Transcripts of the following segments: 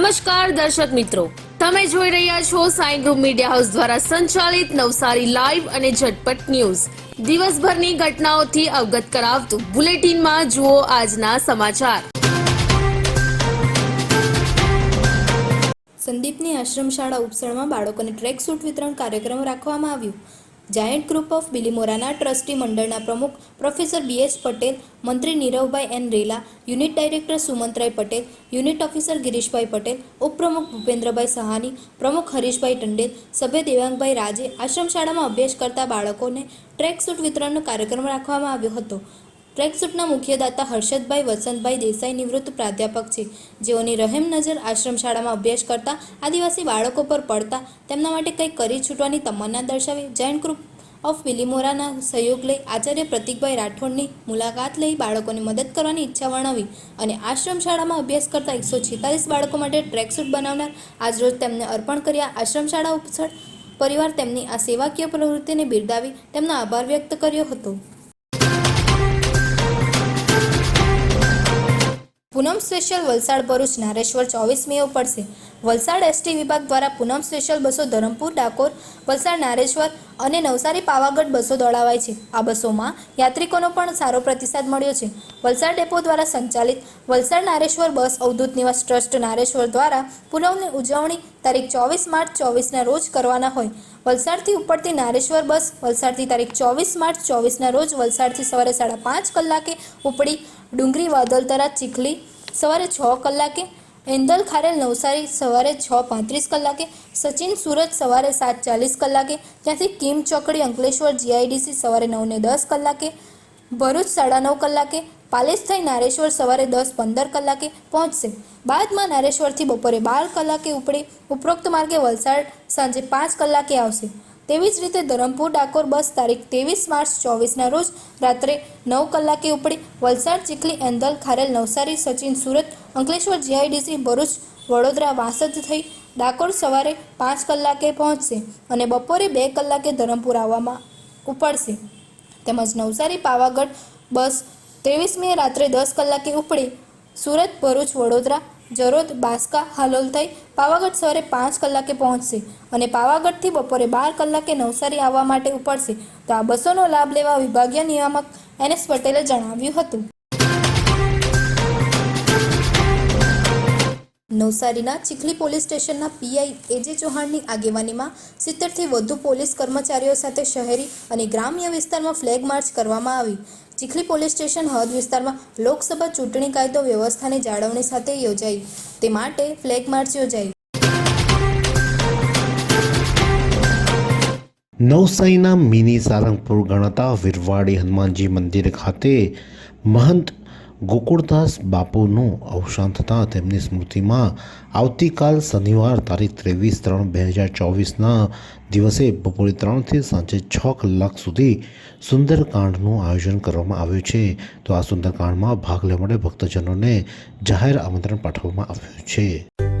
નમસ્કાર દર્શક મિત્રો. તમે જોઈ રહ્યા છો સાઈ ગ્રુપ મીડિયા હાઉસ દ્વારા સંચાલિત નવસારી લાઈવ અને ઝટપટ ન્યૂઝ. દિવસભરની ઘટનાઓથી અવગત કરાવતું બુલેટિનમાં જુઓ આજના સમાચાર. સંદીપની આશ્રમ શાળા ઉપસણમાં બાળકોને ટ્રેક સૂટ વિતરણ કાર્યક્રમ રાખવામાં આવ્યું. જાયન્ટ ગ્રુપ ઓફ બિલીમોરાના ટ્રસ્ટી મંડળના પ્રમુખ પ્રોફેસર બી એસ પટેલ, મંત્રી Niravbhai N Rela, unit director Sumantray Patel, unit officer Girishbhai Patel, ઉપપ્રમુખ ભૂપેન્દ્રભાઈ સહાની, પ્રમુખ હરીશભાઈ ટંડેલ, સભ્ય દેવાંગભાઈ રાજે આશ્રમ શાળામાં અભ્યાસ કરતા બાળકોને ટ્રેક સૂટ વિતરણનો કાર્યક્રમ રાખવામાં આવ્યો હતો. ટ્રેકસૂટના મુખ્યદાતા હર્ષદભાઈ, વસંતભાઈ દેસાઈ નિવૃત્ત પ્રાધ્યાપક છે. જેઓની રહેમ નજર આશ્રમ શાળામાં અભ્યાસ કરતા આદિવાસી બાળકો પર પડતા તેમના માટે કંઈક કરી છૂટવાની તમન્ના દર્શાવી જાયન્ટ ગ્રુપ ઓફ બિલીમોરાના સહયોગ લઈ આચાર્ય પ્રતિકભાઈ રાઠોડની મુલાકાત લઈ બાળકોને મદદ કરવાની ઈચ્છા વર્ણવી અને આશ્રમ શાળામાં અભ્યાસ કરતા એકસો છેતાલીસ બાળકો માટે ટ્રેકસૂટ બનાવનાર આજરોજ તેમને અર્પણ કર્યા. આશ્રમ શાળા ઉપસળ પરિવાર તેમની આ સેવાકીય પ્રવૃત્તિને બિરદાવી તેમનો આભાર વ્યક્ત કર્યો હતો. પૂનમ સ્પેશિયલ વલસાડ ભરૂચ નારેશ્વર ચોવીસ મે પડશે વલસાડ એસટી વિભાગ દ્વારા પૂનમ સ્પેશિયલ બસો ધરમપુર, ડાકોર, વલસાડ નારેશ્વર અને નવસારી પાવાગઢ બસો દોડાવાય છે. આ બસોમાં યાત્રિકોનો પણ સારો પ્રતિસાદ મળ્યો છે. વલસાડ ડેપો દ્વારા સંચાલિત વલસાડ નારેશ્વર બસ અવધૂત નિવાસ ટ્રસ્ટ નારેશ્વર દ્વારા પૂનમની ઉજવણી તારીખ ચોવીસ માર્ચ ચોવીસના રોજ કરવાના હોય. વલસાડથી ઉપડતી નારેશ્વર બસ વલસાડથી તારીખ ચોવીસ માર્ચ ચોવીસના રોજ વલસાડથી સવારે સાડા પાંચ કલાકે ઉપડી ડુંગરી વાદલતરા ચીખલી સવારે છ કલાકે એંદલ ખારેલ નવસારી સવારે છ પાંત્રીસ કલાકે, સચિન સુરત સવારે સાત ચાલીસ કલાકે, ત્યાંથી કિમ ચોકડી અંકલેશ્વર જીઆઈડીસી સવારે નવને દસ કલાકે, ભરૂચ સાડા નવ કલાકે, પાલેસ થઈ નારેશ્વર સવારે દસ પંદર કલાકે પહોંચશે. બાદમાં નારેશ્વરથી બપોરે બાર કલાકે ઉપડે ઉપરોક્ત માર્ગે વલસાડ સાંજે પાંચ કલાકે આવશે. તેવી જ રીતે ધરમપુર ડાકોર બસ તારીખ ત્રેવીસ માર્ચ ચોવીસના રોજ રાત્રે નવ કલાકે ઉપડી વલસાડ ચીખલી એંધલ ખારેલ નવસારી સચિન સુરત અંકલેશ્વર જીઆઈડીસી ભરૂચ વડોદરા વાસદ થઈ ડાકોર સવારે પાંચ કલાકે પહોંચશે અને બપોરે બે કલાકે ધરમપુર આવવામાં ઉપડશે. તેમજ નવસારી પાવાગઢ બસ ત્રેવીસ મે રાત્રે દસ કલાકે ઉપડી સુરત, ભરૂચ, વડોદરા જરોદ બાસ્કા હાલોલ થઈ પાવાગઢ સવારે પાંચ કલાકે પહોંચશે અને પાવાગઢથી બપોરે બાર કલાકે નવસારી આવવા માટે ઉપડશે. તો આ બસોનો લાભ લેવા વિભાગીય નિયામક એન એસ પટેલે જણાવ્યું હતું. નવસારીના ચીખલી પોલીસ સ્ટેશનના પીઆઈ એજે ચૌહાણની આગેવાનીમાં સિત્તેરથી વધુ પોલીસ કર્મચારીઓ સાથે શહેરી અને ગ્રામ્ય વિસ્તારમાં ફ્લેગ માર્ચ કરવામાં આવી. ચીખલી પોલીસ સ્ટેશન હદ વિસ્તારમાં લોકસભા ચૂંટણી કાયદો વ્યવસ્થાની જાળવણી સાથે યોજાઈ. તે માટે ફ્લેગ માર્ચ યોજાઈ. નવસારીના મિની સારંગપુર ગણાતા વિરવાડી હનુમાનજી મંદિર ખાતે મહંત ગોકુળદાસ બાપુનું અવસાન થતાં તેમની સ્મૃતિમાં આવતીકાલ શનિવાર તારીખ ત્રેવીસ ત્રણ બે હજાર ચોવીસના દિવસે બપોરે ત્રણથી સાંજે છ કલાક સુધી સુંદરકાંડનું આયોજન કરવામાં આવ્યું છે. તો આ સુંદરકાંડમાં ભાગ લેવા માટે ભક્તજનોને જાહેર આમંત્રણ પાઠવવામાં આવ્યું છે.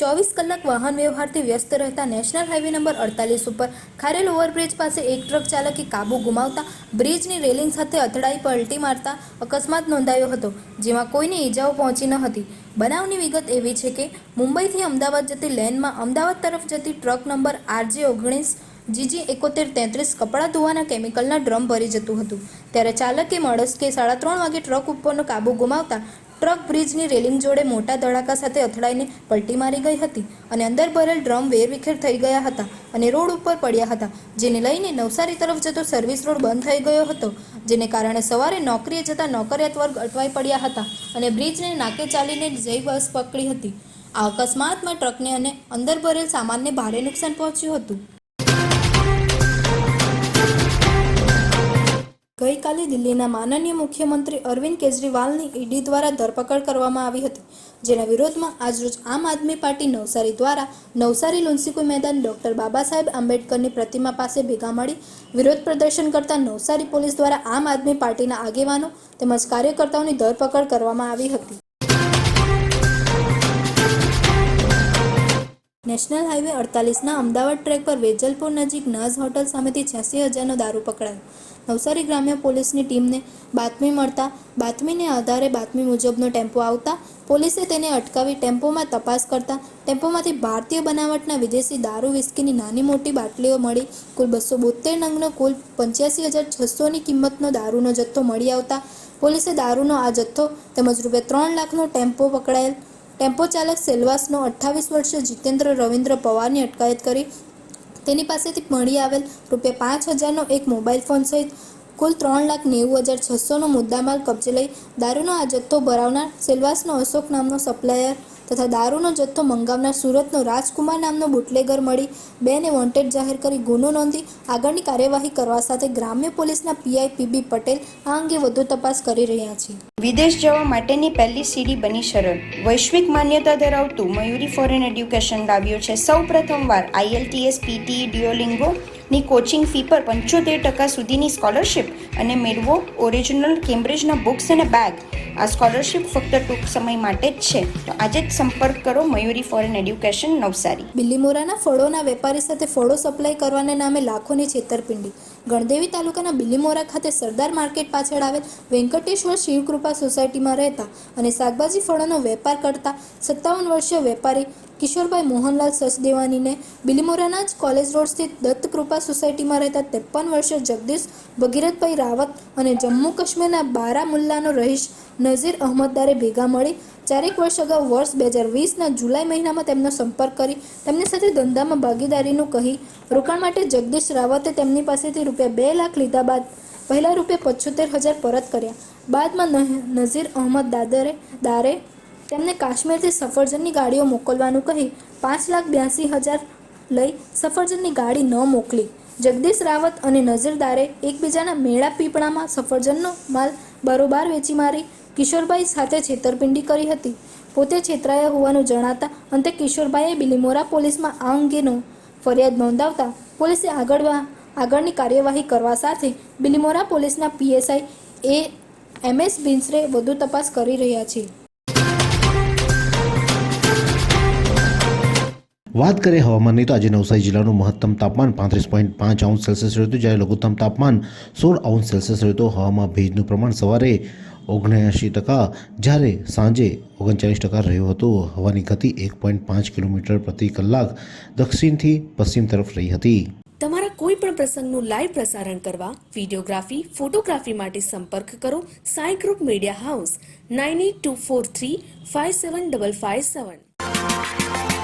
ચોવીસ કલાક વાહન વ્યવહારથી વ્યસ્ત રહેતા નેશનલ હાઈવે નંબર અડતાલીસ ઉપર ખારેલ ઓવરબ્રિજ પાસે એક ટ્રક ચાલકે કાબુ ગુમાવતા બ્રિજની રેલિંગ સાથે અથડાઈ પલટી મારતા અકસ્માત નોંધાયો હતો, જેમાં કોઈને ઈજાઓ પહોંચી ન હતી. બનાવની વિગત એવી છે કે મુંબઈથી અમદાવાદ જતી લેનમાં અમદાવાદ તરફ જતી ટ્રક નંબર આરજે ઓગણીસ, જીજી એકોતેર તેત્રીસ કપડાં ધોવાના કેમિકલના ડ્રમ ભરી જતું હતું. ત્યારે ચાલકે મળસ્કે સાડા ત્રણ વાગે ટ્રક ઉપરનો કાબુ ગુમાવતા ટ્રક બ્રિજની રેલિંગ જોડે મોટા ધડાકા સાથે અથડાઈને પલટી મારી ગઈ હતી અને અંદર ભરેલ ડ્રમ વેરવિખેર થઈ ગયા હતા અને રોડ ઉપર પડ્યા હતા, જેને લઈને નવસારી તરફ જતો સર્વિસ રોડ બંધ થઈ ગયો હતો, જેને કારણે સવારે નોકરીએ જતા નોકરિયાત વર્ગ અટવાઈ પડ્યા હતા અને બ્રિજને નાકે ચાલીને જઈ બસ પકડી હતી. આ અકસ્માતમાં ટ્રકને અને અંદર ભરેલ સામાનને ભારે નુકસાન પહોંચ્યું હતું. ગઈકાલે દિલ્હીના માનનીય મુખ્યમંત્રી અરવિંદ કેજરીવાલની ઈડી દ્વારા ધરપકડ કરવામાં આવી હતી, જેના વિરોધમાં આજરોજ આમ આદમી પાર્ટી નવસારી દ્વારા નવસારી લુન્સીકુઈ મેદાન ડોક્ટર બાબા સાહેબ આંબેડકરની પ્રતિમા પાસે ભેગા મળી વિરોધ પ્રદર્શન કરતા નવસારી પોલીસ દ્વારા આમ આદમી પાર્ટીના આગેવાનો તેમજ કાર્યકર્તાઓની ધરપકડ કરવામાં આવી હતી. નેશનલ હાઈવે અડતાલીસના અમદાવાદ ટ્રેક પર વેજલપુર નજીક નઝ હોટલ સામેથી છ્યાસી હજારનો દારૂ પકડાયો. નવસારી ગ્રામ્ય પોલીસની ટીમને બાતમી મળતા બાતમીને આધારે બાતમી મુજબનો ટેમ્પો આવતા પોલીસે તેને અટકાવી ટેમ્પોમાં તપાસ કરતા ટેમ્પોમાંથી ભારતીય બનાવટના વિદેશી દારૂ વિસ્કીની નાની મોટી બાટલીઓ મળી કુલ બસો બોતેર નંગનો કુલ પંચ્યાસી હજાર છસોની કિંમતનો દારૂનો જથ્થો મળી આવતા પોલીસે દારૂનો આ જથ્થો તેમજ રૂપિયા ત્રણ લાખનો ટેમ્પો પકડાયેલ ટેમ્પો ચાલક સેલવાસનો અઠ્ઠાવીસ વર્ષીય જીતેન્દ્ર રવિન્દ્ર પવારની અટકાયત કરી. તેની પાસેથી મળી આવેલ રૂપિયા પાંચ હજારનો એક મોબાઈલ ફોન સહિત કુલ ત્રણ લાખ નેવું હજાર છસોનો મુદ્દામાલ કબજે લઈ દારૂનો આ જથ્થો ભરાવનાર સેલવાસનો અશોક નામનો સપ્લાયર તથા દારૂનો જથ્થો મંગાવનાર સુરતનો રાજકુમાર નામનો બુટલેગર મળી બેને વોન્ટેડ જાહેર કરી ગુનો નોંધી આગળની કાર્યવાહી કરવા સાથે ગ્રામ્ય પોલીસના પીઆઈ પીબી પટેલ આ અંગે વધુ તપાસ કરી રહ્યા છે. વિદેશ જવા માટેની પહેલી સીડી બની સરળ વૈશ્વિક માન્યતા ધરાવતું મયુરી ફોરેન એડ્યુકેશન લાવ્યું છે. સૌ પ્રથમવાર આઈએલટીએસ પીટી ડિયોલિંગો ની કોચિંગ ફી પર પંચોતેર ટકા સુધીની સ્કોલરશિપ અને મેળવો ઓરિજિનલ કેમ્બ્રિજના બુક્સ અને બેગ આ સ્કોલરશિપ ફક્ત ટૂંક સમય માટે જ છે. તો આજે જ સંપર્ક કરો મયુરી ફોરેન એડ્યુકેશન નવસારી. બિલ્લીમોરાના ફળોના વેપારી સાથે ફળો સપ્લાય કરવાના નામે લાખોની છેતરપિંડી. ગણદેવી તાલુકાના બિલીમોરા ખાતે સરદાર માર્કેટ પાછળ આવેલ વેંકટેશ્વર શિવકૃપા સોસાયટીમાં રહેતા અને શાકભાજી ફળોનો વેપાર કરતા સત્તાવન વર્ષીય વેપારી કિશોરભાઈ મોહનલાલ સચદેવાનીને બિલીમોરાના જ કોલેજ રોડ સ્થિત દત્તકૃપા સોસાયટીમાં રહેતા ત્રેપન વર્ષીય જગદીશ ભગીરથભાઈ રાવત અને જમ્મુ કાશ્મીરના બારામુલ્લાનો રહીશ નઝીર અહમદદારે ભેગા મળી ચારેક વર્ષ અગાઉ વર્ષ બે હજાર વીસના જુલાઈ મહિનામાં તેમનો સંપર્ક કરી તેમની સાથે ધંધામાં ભાગીદારીનું કહી રોકાણ માટે જગદીશ રાવતે તેમની પાસેથી રૂપિયા બે લાખ લીધા બાદ પહેલા રૂપિયા પચોતેર હજાર પરત કર્યા. બાદમાં નઝીર અહમદ દાદરે, દારે તેમને કાશ્મીરથી સફરજનની ગાડીઓ મોકલવાનું કહી પાંચ લાખ બ્યાસી હજાર લઈ સફરજનની ગાડી ન મોકલી. જગદીશ રાવત અને નઝીરદારે એકબીજાના મેળા પીપળામાં સફરજનનો માલ બરોબાર વેચી મારી કિશોરભાઈ સાથે છેતરપિંડી કરી હતી. પોતે છેતરાયા હોવાનું જણાતા અંતે કિશોરભાઈએ બિલીમોરા પોલીસમાં આ અંગેનો ફરિયાદ નોંધાવતા પોલીસે આગળ આગળની કાર્યવાહી કરવા સાથે બિલીમોરા પોલીસના પીએસઆઈ એ એમ એસ બિન્સરે વધુ તપાસ કરી રહ્યા છે. વાત કરીએ હવામાનની તો આજે નવસારી જિલ્લાનું મહત્તમ તાપમાન પાંત્રીસ પોઈન્ટ પાંચ અંશ સેલ્સિયસ રહ્યું હતું, જ્યારે લઘુત્તમ તાપમાન સોળ અંશ સેલ્સિયસ રહ્યું હતું. હવામાં ભેજનું પ્રમાણ સવારે ઓગણએંશી ટકા જ્યારે સાંજે ઓગણચાલીસ ટકા રહ્યો હતો. હવાની ગતિ એક પોઈન્ટ પાંચ કિલોમીટર પ્રતિ કલાક દક્ષિણથી પશ્ચિમ તરફ રહી હતી. તમારા કોઈ પણ પ્રસંગનું લાઈવ પ્રસારણ કરવા વિડીયોગ્રાફી, ફોટોગ્રાફી માટે સંપર્ક કરો Sai group media house, nine eight two four three five seven double five seven.